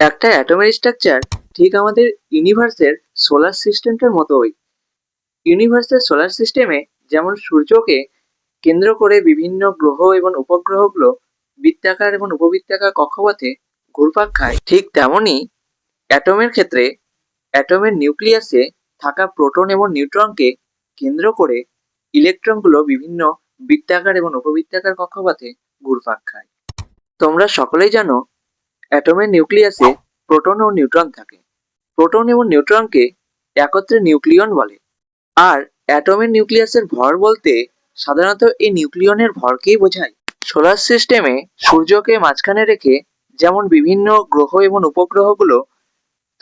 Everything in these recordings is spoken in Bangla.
একটা অ্যাটমের স্ট্রাকচার ঠিক আমাদের ইউনিভার্সের সোলার সিস্টেমটার মতোই। ইউনিভার্সের সোলার সিস্টেমে যেমন সূর্যকে কেন্দ্র করে বিভিন্ন গ্রহ এবং উপগ্রহগুলো বৃত্তাকার এবং উপবৃত্তাকার কক্ষপথে ঘুরপাক খায়, ঠিক তেমনই অ্যাটমের ক্ষেত্রে অ্যাটমের নিউক্লিয়াসে থাকা প্রোটন এবং নিউট্রনকে কেন্দ্র করে ইলেকট্রনগুলো বিভিন্ন বৃত্তাকার এবং উপবৃত্তাকার কক্ষপথে ঘুরপাক খায়। তোমরা সকলেই জানো অ্যাটমের নিউক্লিয়াসে প্রোটন ও নিউট্রন থাকে। প্রোটন এবং নিউট্রনকে একত্রে নিউক্লিয়ন বলে। আর অ্যাটমের নিউক্লিয়াসের ভর বলতে সাধারণত এই নিউক্লিয়নের ভরকেই বোঝায়। সোলার সিস্টেমে সূর্যকে মাঝখানে রেখে যেমন বিভিন্ন গ্রহ এবং উপগ্রহগুলো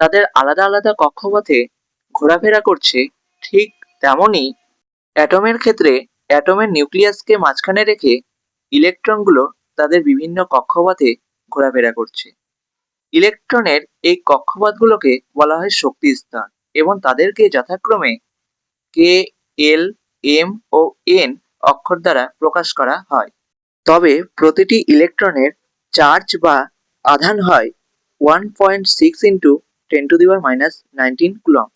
তাদের আলাদা আলাদা কক্ষপথে ঘোরাফেরা করছে, ঠিক তেমনই অ্যাটমের ক্ষেত্রে অ্যাটমের নিউক্লিয়াসকে মাঝখানে রেখে ইলেকট্রনগুলো তাদের বিভিন্ন কক্ষপথে ঘোরাফেরা করছে। ইলেকট্রনের এই কক্ষপথগুলোকে বলা হয় শক্তি স্তর এবং তাদেরকে যথাক্রমে কে, এল, এম ও এন অক্ষর দ্বারা প্রকাশ করা হয় তবে প্রতিটি ইলেকট্রনের চার্জ বা আধান হয় one point six into ten to the power minus nineteen coulomb.